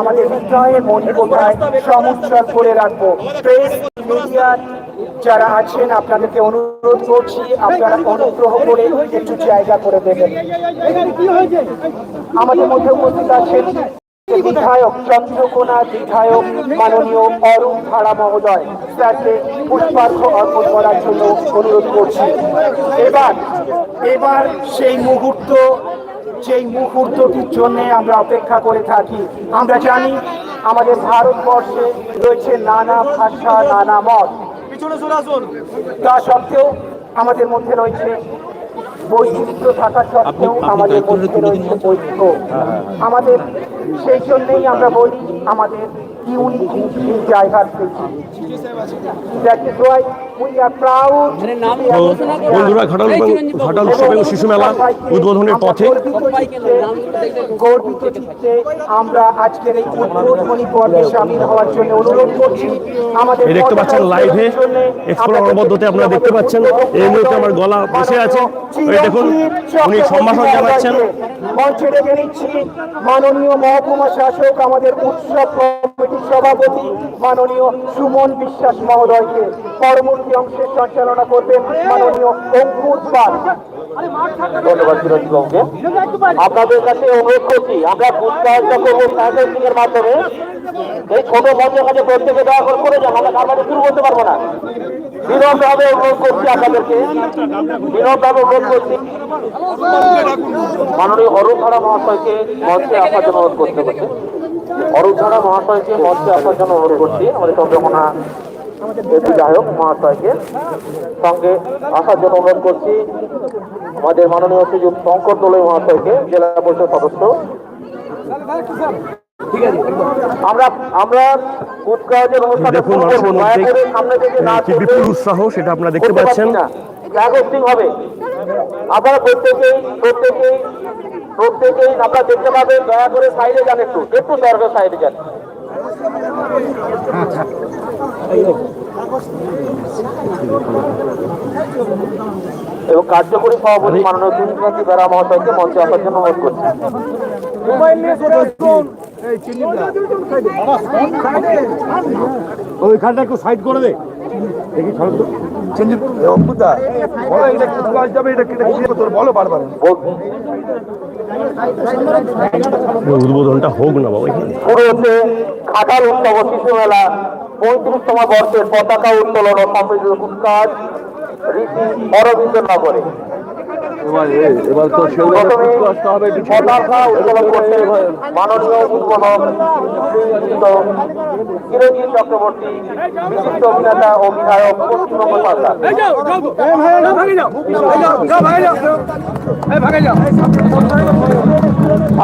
আমাদের বিদ্রোহের কোথায় সমুচ্চল করে রাখব। মিডিয়ার যারা আছেন, আপনাদেরকে অনুরোধ করছি, আপনারা অনুগ্রহ করে একটু জায়গা করে দেবেন। আমাদের মধ্যে উপস্থিত আছেন বিধায়ক চন্দ্রকোনা, বিধায়ক মাননীয় অরুণ ভাড়া মহোদয়। স্যারকে পুষ্পার্ঘ অর্পণ করার জন্য অনুরোধ করছি। এবার এবার সেই মুহূর্ত সেই মুহূর্তটির জন্য আমরা অপেক্ষা করে থাকি আমরা জানি আমাদের ভারতবর্ষে রয়েছে নানা ভাষা নানা মত। তা সত্ত্বেও আমাদের মধ্যে রয়েছে বৈচিত্র্য থাকা সত্ত্বেও আমাদের মধ্যে রয়েছে ঐক্য। আমাদের সেই জন্যেই আমরা বলি আমাদের প্রাউড বন্ধুরা ঘাটাল ঘাটাল উৎসব শিশু মেলা উদ্বোধনের পথে গর্বিত চিত্তে আমরা আজকের এই উদ্বোধনী পর্বে সামিল হওয়ার জন্য অনুরোধ করছি। আমাদের দেখতে পাচ্ছেন লাইভে এক্সপ্লোর মধ্যতে আপনারা দেখতে পাচ্ছেন। এই মুহূর্তে আমার গলা বসে আছে। এই দেখুন উনি সম্ভাষণ জানাচ্ছেন। মঞ্চে ডেকে নিচ্ছি। মাননীয় মহকুমা শাসক আমাদের উৎসব কমিটির সভাপতি মাননীয় সুমন বিশ্বাস মহোদয়কে পরবর্তী অংশের সঞ্চালনা করবেন মাননীয় অঙ্কুর পাল ধন্যবাদ সিরাজ আপনাদের কাছে অনুরোধ করছি, আমরা পুরস্কারটা করব সাইকেল এর মাধ্যমে এই ছোট মঞ্চের কাছে প্রত্যেকে দয়া করে করে যান, আমরা কার শুরু করতে পারব না। বিনম্রভাবে অনুরোধ করছি আপনাদেরকে বিনম্রভাবে অনুরোধ করছি। মাননীয় অরুণ ধারা মহাশয়কে মঞ্চে জন্য অনুরোধ করতে পারছি অরুণ ধারা মহাশয়কে মঞ্চে আসার জন্য অনুরোধ করছি। আমাদের চন্দ্রকোনা বিধায়ক মহাশয়কে সঙ্গে আসার জন্য অনুরোধ করছি। আমাদের মাননীয় সুযোগ শঙ্কর দোলে মহাশয়কে জেলা পরিষদ সদস্য। আমরা আমরা কুচকাওয়াজের অনুষ্ঠানে দেখুন শুরু করব। মানুষের দয়া মধ্যে করে সামনে থেকে না বিপুল উৎসাহ সেটা আপনারা দেখতে পাচ্ছেন। হবে আপনারা প্রত্যেকেই প্রত্যেকেই প্রত্যেকেই আপনারা দেখতে পাবেন দয়া করে সাইডে যান একটু একটু দয়া করে সাইডে যান। এবং কার্যকরী সভাপতি মাননীয় দুর্নীতি বেড়া মহাশয়কে মঞ্চে আসার জন্য অনুরোধ করছি। ওইখানটা একটু সাইড করে দে। দেখি বলো বারবার। উদ্বোধনটা হোক না বাবা হচ্ছে খাটাল উৎসব, শিশু মেলা, পঁয়ত্রিশতম বর্ষের পতাকা উত্তোলন ও সম্প্রীত কুচকাজ রীতি নগরে এবার তো মাননীয় উদ্বোধক চক্রবর্তী বিশিষ্ট অভিনেতা ও বিধায়ক পশ্চিমবঙ্গ সরকার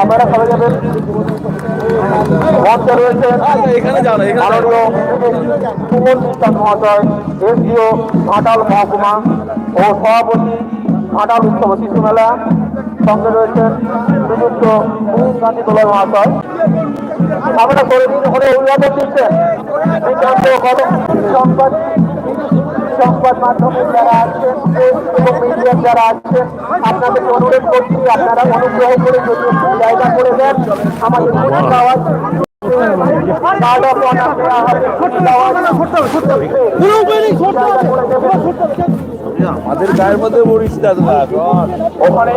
আপনারা সবাই যাবেন। মঞ্চে রয়েছেন মাননীয় সুমন বিশ্বাস মহাশয় এসডিও ঘাটাল মহকুমা ও সভাপতি ঘাটাল উৎসব শিশু মেলা সঙ্গে রয়েছেন শ্রীযুক্ত সুনীল গান্ধী দোলার মহাশয় আপনারা করে দিন ওখানে অভিভাবক দিচ্ছেন সংবাদ সংবাদ মাধ্যমের যারা আছেন এবং মিডিয়ার যারা আছেন আপনাদেরকে অনুরোধ করছি আপনারা অনুগ্রহ করে যদি জায়গা করে দেন আমাদের আওয়াজ কার্ড আমাদের গায়ের মধ্যে পড়িস না ওখানে